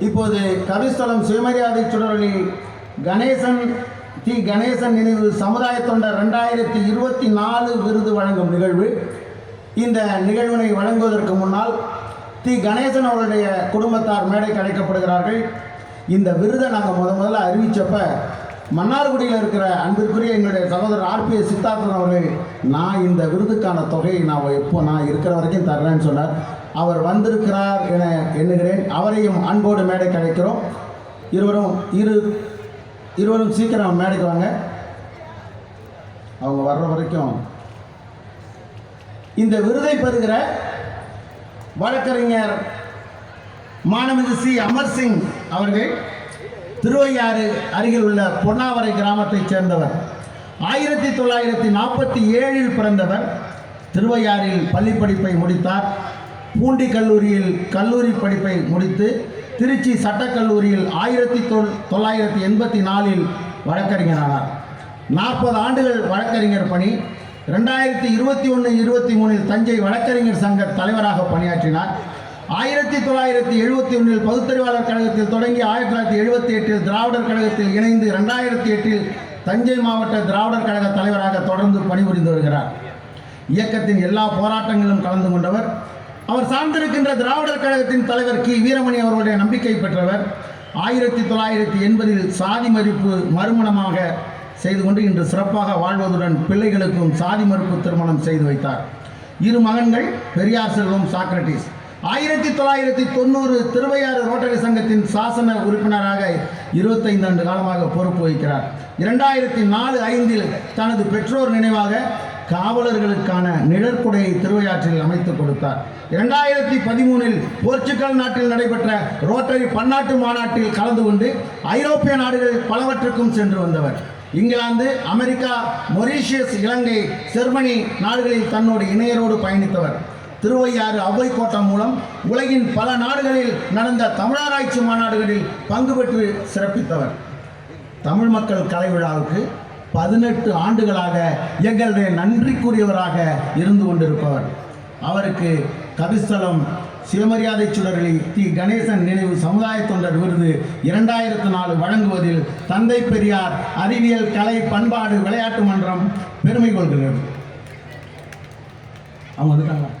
இப்போது கவிஸ்தலம் சுயமரியாதை சுடரொலி கணேசன் தி கணேசன் நினைவு சமுதாய தொண்டர் ரெண்டாயிரத்தி இருபத்தி நாலு விருது வழங்கும் நிகழ்வு. இந்த நிகழ்வினை வழங்குவதற்கு முன்னால் தி கணேசன் அவருடைய குடும்பத்தார் மேடைக்கு அழைக்கப்படுகிறார்கள். இந்த விருதை நாங்கள் முத முதல்ல அறிவித்தப்ப மன்னார்குடியில் இருக்கிற அன்பிற்குரிய எங்களுடைய சகோதரர் ஆர்பிஎஸ் சித்தார்த்தன் அவர்கள் நான் இந்த விருதுக்கான தொகையை நான் எப்போ நான் இருக்கிற வரைக்கும் தர்றேன்னு சொன்னார். அவர் வந்திருக்கிறார் என எண்ணுகிறேன். அவரையும் அன்போடு மேடைக்கு அழைக்கிறோம். இருவரும் இரு இருவரும் சீக்கிரம் மேடைக்கு வாங்க. அவங்க வர்ற வரைக்கும். இந்த விருதை பெறுகிற வழக்கறிஞர் மாணவிகு சி. அமர் சிங் அவர்கள் திருவையாறு அருகில் உள்ள பொன்னாவரை கிராமத்தைச் சேர்ந்தவர். ஆயிரத்தி தொள்ளாயிரத்தி நாற்பத்தி ஏழில் பிறந்தவர். திருவையாறில் பள்ளி படிப்பை முடித்தார். பூண்டி கல்லூரியில் கல்லூரி படிப்பை முடித்து திருச்சி சட்டக்கல்லூரியில் ஆயிரத்தி தொள் தொள்ளாயிரத்தி எண்பத்தி நாலில் வழக்கறிஞரானார் நாற்பது ஆண்டுகள் வழக்கறிஞர் பணி. ரெண்டாயிரத்தி இருபத்தி ஒன்று இருபத்தி மூணில் தஞ்சை வழக்கறிஞர் சங்க தலைவராக பணியாற்றினார். ஆயிரத்தி தொள்ளாயிரத்தி எழுபத்தி ஒன்றில் பகுத்தறிவாளர் கழகத்தில் தொடங்கி ஆயிரத்தி தொள்ளாயிரத்தி எழுபத்தி எட்டில் திராவிடர் கழகத்தில் இணைந்து ரெண்டாயிரத்தி எட்டில் தஞ்சை மாவட்ட திராவிடர் கழக தலைவராக தொடர்ந்து பணிபுரிந்து வருகிறார். இயக்கத்தின் எல்லா போராட்டங்களிலும் கலந்து கொண்டவர். அவர் சார்ந்திருக்கின்ற திராவிடர் கழகத்தின் தலைவர் கி. வீரமணி அவர்களுடைய நம்பிக்கை பெற்றவர். ஆயிரத்தி தொள்ளாயிரத்தி எண்பதில் சாதி மறுப்பு மறுமணமாக செய்து கொண்டு இன்று சிறப்பாக வாழ்வதுடன் பிள்ளைகளுக்கும் சாதி மறுப்பு திருமணம் செய்து வைத்தார். இரு மகன்கள் பெரியார் செல்வம் சாக்ரட்டிஸ் ஆயிரத்தி தொள்ளாயிரத்தி தொண்ணூறு திருவையாறு ரோட்டரி சங்கத்தின் சாசன உறுப்பினராக இருபத்தைந்து ஆண்டு காலமாக பொறுப்பு வகிக்கிறார். இரண்டாயிரத்தி நாலு ஐந்தில் தனது பெற்றோர் நினைவாக காவலர்களுக்கான நிழற்குடையை திருவையாற்றில் அமைத்துக் கொடுத்தார். இரண்டாயிரத்தி பதிமூனில் போர்ச்சுகல் நாட்டில் நடைபெற்ற ரோட்டரி பன்னாட்டு மாநாட்டில் கலந்து கொண்டு ஐரோப்பிய நாடுகள் பலவற்றுக்கும் சென்று வந்தவர். இங்கிலாந்து அமெரிக்கா மொரீஷியஸ் இலங்கை ஜெர்மனி நாடுகளில் தன்னோடு இணையரோடு பயணித்தவர். திருவையாறு அவ்வை கோட்டம் மூலம் உலகின் பல நாடுகளில் நடந்த தமிழராய்ச்சி மாநாடுகளில் பங்கு பெற்று சிறப்பித்தவர். தமிழ் மக்கள் கலை விழாவுக்கு பதினெட்டு ஆண்டுகளாக எங்களுடைய நன்றிக்குரியவராக இருந்து கொண்டிருப்பவர். அவருக்கு கவிஸ்தலம் சுயமரியாதை சுடரில் தி. கணேசன் நினைவு சமுதாய தொண்டர் விருது இரண்டாயிரத்து நாலு வழங்குவதில் தந்தை பெரியார் அறிவியல் கலை பண்பாடு விளையாட்டு மன்றம் பெருமை கொள்கிறது அவங்க வந்துட்டாங்களா?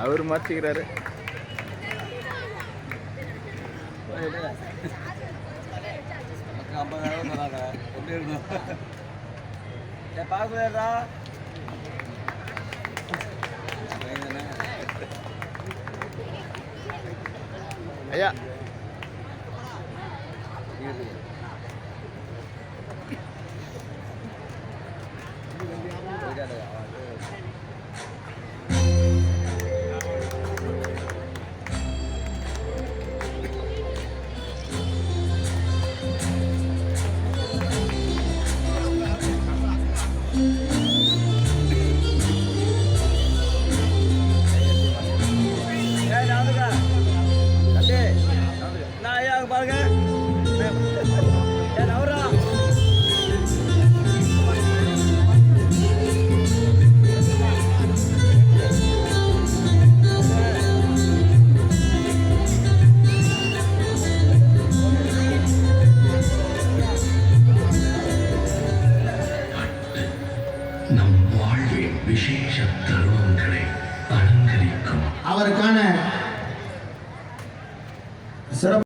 அவர் மாற்றிக்கிறாரு பார்க்கலையா ஐயா. வாழ்வின் விசேஷ தருணங்களை அலங்கரிக்கும். அவருக்கான சிறப்பு